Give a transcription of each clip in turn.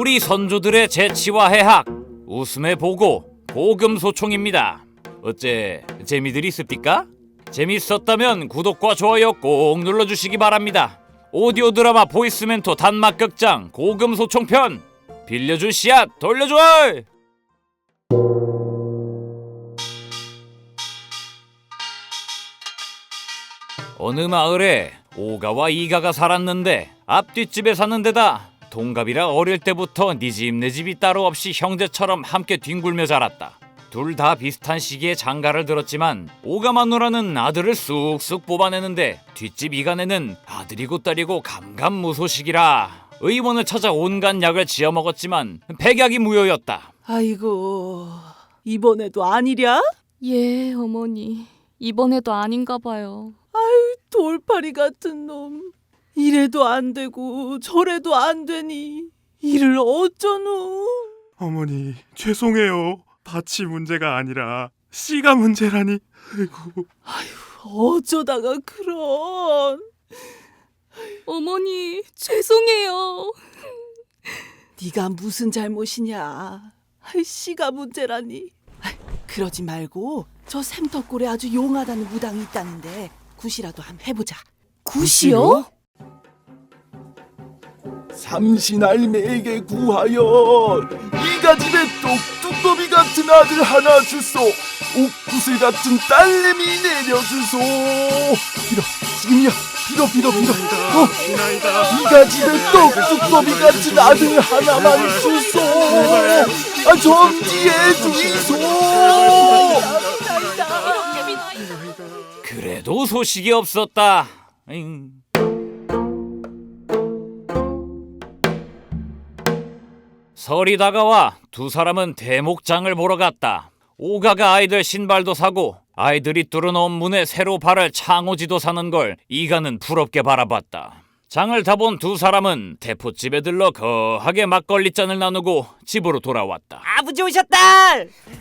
우리 선조들의 재치와 해학, 웃음의 보고, 고금소총입니다. 어째 재미들이 있습니까? 재밌었다면 구독과 좋아요 꼭 눌러주시기 바랍니다. 오디오 드라마 보이스멘토 단막 극장 고금소총편 빌려준 씨앗 돌려줘! 어느 마을에 오가와 이가가 살았는데 앞뒷집에 사는 데다 동갑이라 어릴 때부터 네 집 내 집이 따로 없이 형제처럼 함께 뒹굴며 자랐다. 둘 다 비슷한 시기에 장가를 들었지만 오가 마누라는 아들을 쑥쑥 뽑아내는데 뒷집 이간에는 아들이고 딸이고 감감무소식이라 의원을 찾아 온갖 약을 지어 먹었지만 백약이 무효였다. 아이고 이번에도 아니랴? 예, 어머니. 이번에도 아닌가 봐요. 돌팔이 같은 놈 이래도 안 되고 저래도 안 되니 이를 어쩌누? 어머니 죄송해요. 밭이 문제가 아니라 씨가 문제라니. 아이고 어쩌다가 그런 어머니, 죄송해요. 네가 무슨 잘못이냐? 아이, 씨가 문제라니. 아이, 그러지 말고 저 샘터골에 아주 용하다는 무당이 있다는데 굿이라도 한번 해보자. 굿이요? 삼신할매에게 구하여 이가 집에 똑똑더비 같은 아들 하나 주소. 옥구슬 같은 딸내미 내려주소. 빌어. 지금이야. 빌어 빌어 빌어. 어. 이가 집에 똑똑더비 같은 아들 하나만 주소. 아 점지해 주이소. 그래도 소식이 없었다. 에잉. 설이 다가와 두 사람은 대목장을 보러 갔다. 오가가 아이들 신발도 사고 아이들이 뚫어놓은 문에 새로 발을 창호지도 사는 걸 이가는 부럽게 바라봤다. 장을 다 본 두 사람은 대포집에 들러 거하게 막걸리 잔을 나누고 집으로 돌아왔다. 아버지 오셨다!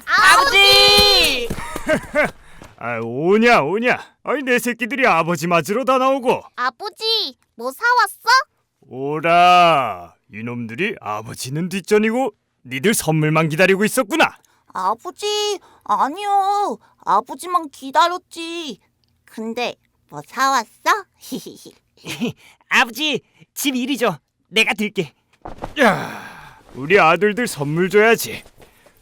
아버지! 아 오냐 오냐 아이 내 새끼들이 아버지 맞으러 다 나오고 아버지, 뭐 사왔어? 오라 이놈들이 아버지는 뒷전이고 니들 선물만 기다리고 있었구나 아버지, 아니요. 아버지만 기다렸지. 근데 뭐 사왔어? 아버지, 집 일이 죠. 내가 들게. 야 우리 아들들 선물 줘야지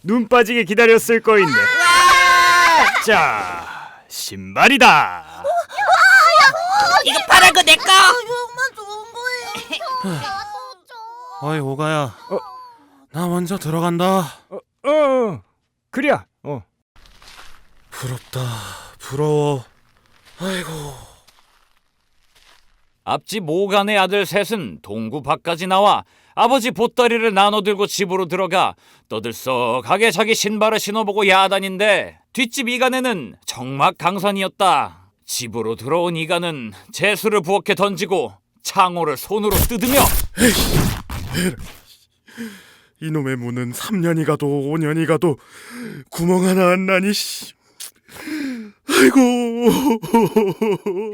눈 빠지게 기다렸을 거인데 자 신발이다 이거 파란 거 내 거! 정말 좋은 거예요. 어이 오가야. 나 먼저 들어간다. 어 그래야 어 부럽다. 부러워. 아이고. 앞집 모간의 아들 셋은 동구 밖까지 나와 아버지 보따리를 나눠 들고 집으로 들어가 떠들썩하게 자기 신발을 신어보고 야단인데 뒷집 이간에는 정막 강산이었다. 집으로 들어온 이간은 재수를 부엌에 던지고 창호를 손으로 뜯으며 이 놈의 문은 3년이 가도 5년이 가도 구멍 하나 안 나니 씨. 아이고.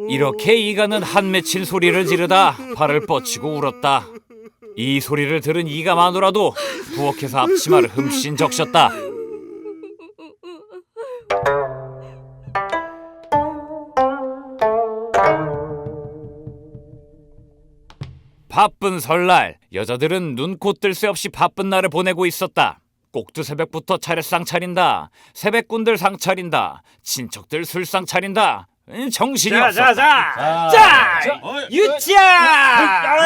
이렇게 이간은 한 맺힌 소리를 지르다 발을 뻗치고 울었다. 이 소리를 들은 이가 마누라도 부엌에서 앞치마를 흠씬 적셨다. 바쁜 설날 여자들은 눈코 뜰 새 없이 바쁜 날을 보내고 있었다. 꼭두 새벽부터 차례상 차린다. 새벽꾼들 상 차린다. 친척들 술상 차린다. 음, 정신이 없었다. 자자 자 유치야!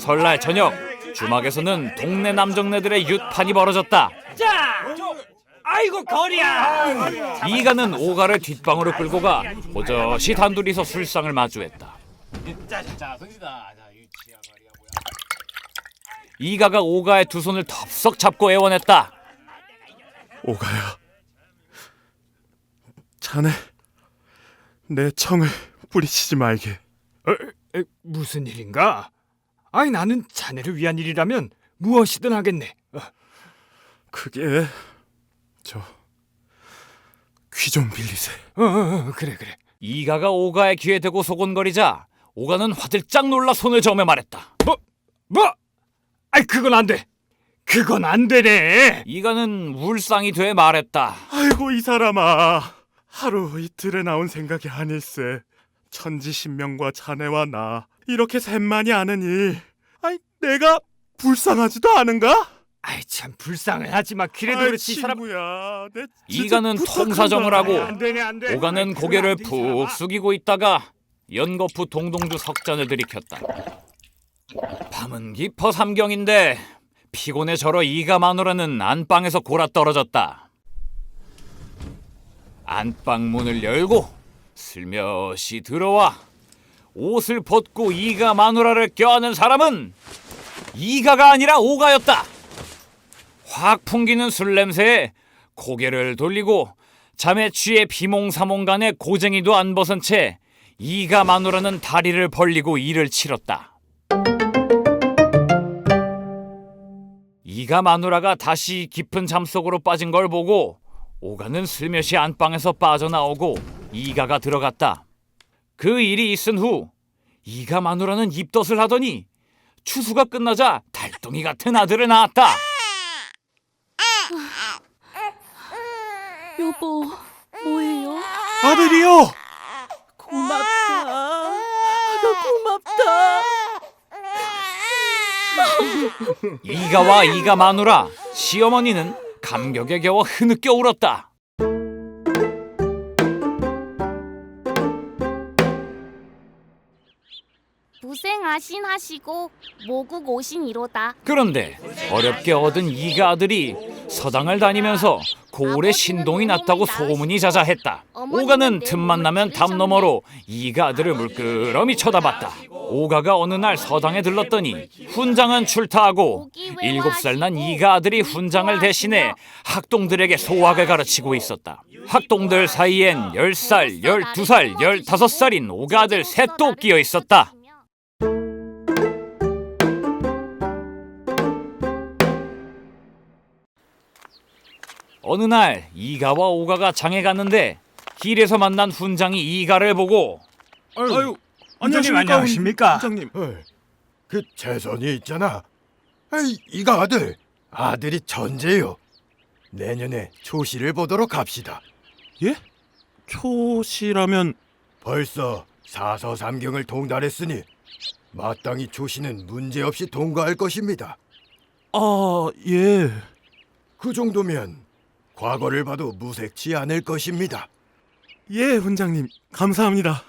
설날 저녁 주막에서는 동네 남정네들의 윷판이 벌어졌다. 자! 아이고, 거리야! 이가는 오가를 뒷방으로 끌고 가 버젓이 단둘이서 술상을 마주했다. 이가가 오가의 두 손을 덥석 잡고 애원했다. 오가야. 자네 내 청을 뿌리치지 말게. 어, 에, 무슨 일인가? 아니 나는 자네를 위한 일이라면 무엇이든 하겠네. 어, 그게 저 귀 좀 빌리세. 어, 어, 어, 그래 그래. 이가가 오가의 귀에 대고 소곤거리자 오가는 화들짝 놀라 손을 저으며 말했다. 뭐? 그건 안 돼. 그건 안 되네. 이가는 울상이 돼 말했다. 아이고 이 사람아 하루 이틀에 나온 생각이 아닐세 천지신명과 자네와 나 이렇게 셋만이 아는 일 아이 내가 불쌍하지도 않은가? 아이 참 불쌍은 하지만 그래도 아이, 그렇지 이 사람 친구야 내 진짜 이가는 부탁한다. 통사정을 하고 안 되네 안 돼. 오가는 고개를 푹 숙이고 있다가 연거푸 동동주 석전을 들이켰다. 밤은 깊어 삼경인데 피곤해 절어 이가 마누라는 안방에서 골아 떨어졌다. 안방 문을 열고 슬며시 들어와 옷을 벗고 이가 마누라를 껴안은 사람은 이가가 아니라 오가였다. 확 풍기는 술 냄새에 고개를 돌리고 잠에 취해 비몽사몽간에 고쟁이도 안 벗은 채 이가 마누라는 다리를 벌리고 이를 치렀다. 이가 마누라가 다시 깊은 잠속으로 빠진 걸 보고 오가는 슬며시 안방에서 빠져나오고 이가가 들어갔다. 그 일이 있은 후 이가 마누라는 입덧을 하더니 추수가 끝나자 달덩이 같은 아들을 낳았다. 여보, 뭐예요? 아들이요 고맙다. 아가 고맙다. 이가와 이가 마누라 시어머니는 감격에 겨워 흐느껴 울었다. 무생하신 하시고 모국 오신 이로다. 그런데 어렵게 얻은 이가 아들이 서당을 다니면서 고을에 신동이 났다고 소문이 자자했다. 오가는 틈만 나면 담 너머로 이가 아들을 물끄러미 쳐다봤다. 오가가 어느 날 서당에 들렀더니 훈장은 출타하고 일곱 살 난 이가 아들이 훈장을 대신해 학동들에게 소학을 가르치고 있었다. 학동들 사이엔 열 살, 열두 살, 열다섯 살인 오가 아들 셋도 끼어 있었다. 어느 날 이가와 오가가 장에 갔는데 길에서 만난 훈장이 이가를 보고 아유, 훈장님 안녕하십니까? 훈장님 그 재선이 있잖아. 아이, 이가 아들. 아들이 천재요. 내년에 초시를 보도록 합시다. 예? 초시라면 벌써 사서 삼경을 통달했으니 마땅히 초시는 문제없이 통과할 것입니다. 아 예. 그 정도면 과거를 봐도 무색치 않을 것입니다. 예, 훈장님. 감사합니다.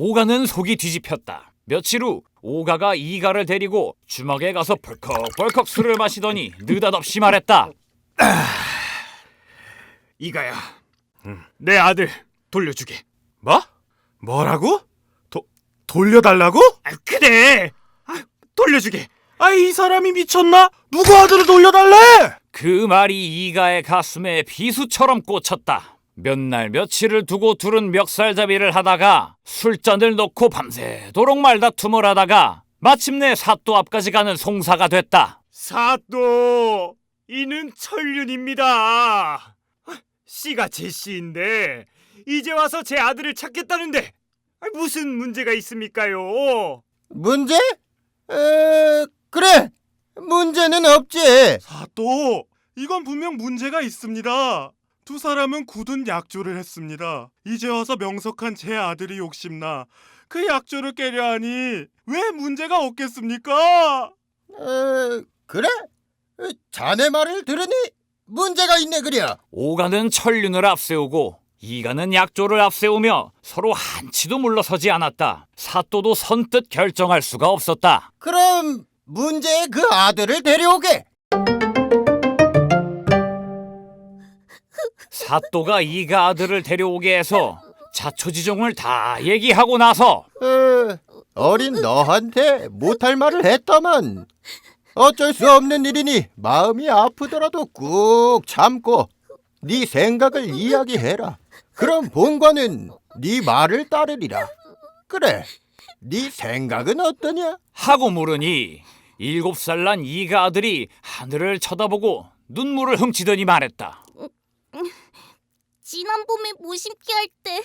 오가는 속이 뒤집혔다. 며칠 후 오가가 이가를 데리고 주막에 가서 벌컥벌컥 술을 마시더니 느닷없이 말했다. 이가야. 내 아들 돌려주게. 뭐? 뭐라고? 도, 돌려달라고? 아 그래. 아, 돌려주게. 아, 이 사람이 미쳤나? 누구 아들을 돌려달래? 그 말이 이가의 가슴에 비수처럼 꽂혔다. 몇 날 며칠을 두고 둘은 멱살잡이를 하다가 술잔을 놓고 밤새도록 말다툼을 하다가 마침내 사또 앞까지 가는 송사가 됐다. 사또 이는 천륜입니다. 씨가 제 씨인데 이제 와서 제 아들을 찾겠다는데 아, 무슨 문제가 있습니까요? 문제? 에, 그래. 문제는 없지. 사또, 이건 분명 문제가 있습니다. 두 사람은 굳은 약조를 했습니다. 이제 와서 명석한 제 아들이 욕심나 그 약조를 깨려 하니 왜 문제가 없겠습니까? 에, 그래? 에, 자네 말을 들으니 문제가 있네 그랴. 오가는 천륜을 앞세우고 이가는 약조를 앞세우며 서로 한치도 물러서지 않았다. 사또도 선뜻 결정할 수가 없었다. 그럼 문제의 그 아들을 데려오게. 사또가 이가 아들을 데려오게 해서 자초지종을 다 얘기하고 나서 에, 어린 너한테 못할 말을 했다만 어쩔 수 없는 일이니 마음이 아프더라도 꾹 참고 네 생각을 이야기해라. 그럼 본관은 네 말을 따르리라. 그래, 네 생각은 어떠냐? 하고 물으니 일곱 살 난 이가 아들이 하늘을 쳐다보고 눈물을 훔치더니 말했다. 지난 봄에 무심기 할 때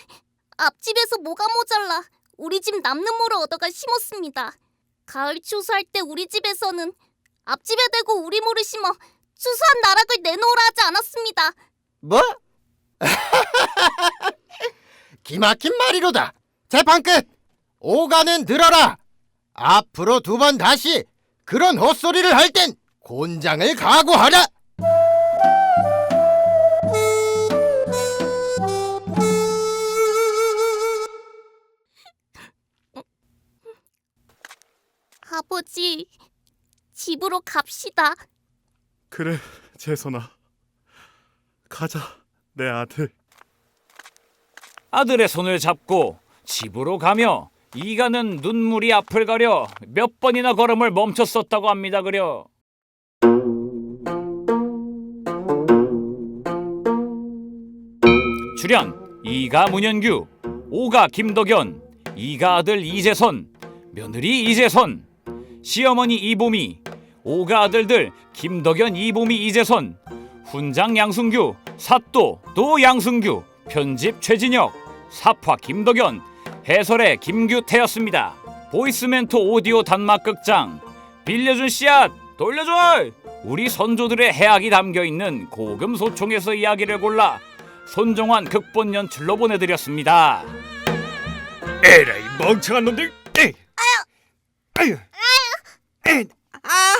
앞집에서 뭐가 모자라 우리 집 남는 모를 얻어가 심었습니다. 가을 추수할 때 우리 집에서는 앞집에 대고 우리 모를 심어 추수한 나락을 내놓으라 하지 않았습니다. 뭐? 기막힌 말이로다. 재판 끝. 오가는 들어라. 앞으로 두 번 다시 그런 헛소리를 할 땐 곤장을 각오하라. 아버지, 집으로 갑시다. 그래, 재선아. 가자, 내 아들. 아들의 손을 잡고 집으로 가며 이가는 눈물이 앞을 가려 몇 번이나 걸음을 멈췄었다고 합니다 그려 출연 이가 문현규 오가 김덕연 이가 아들 이재선 며느리 이재선 시어머니 이보미 오가 아들들 김덕연 이보미 이재선 훈장 양승규 사또 또 양승규 편집 최진혁 사파 김덕연 해설의 김규태였습니다 보이스멘토 오디오 단막 극장 빌려준 씨앗 돌려줘 우리 선조들의 해악이 담겨 있는 고금 소총에서 이야기를 골라 손정환 극본 연출로 보내드렸습니다 에라이 멍청한 놈들. 에이. 아유. 아유. 아,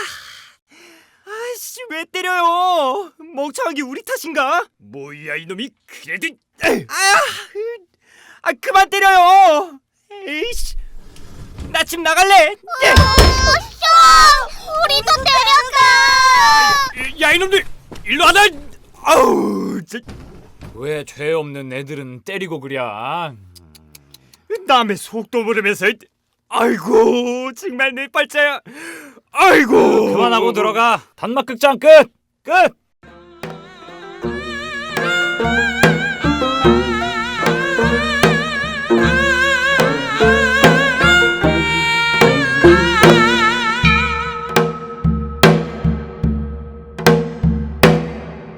아씨 왜 때려요? 멍청한 게 우리 탓인가? 뭐야 이놈이 그래도 아, 아 그만 때려요. 에이씨, 나 집 나갈래. 우리도 데려가! 야 이놈들 일로 와라. 아우, 저, 왜 죄 없는 애들은 때리고 그랴 남의 속도 모르면서 아이고 정말 내 발자야. 아이고 그만하고 들어가 단막 극장 끝! 끝!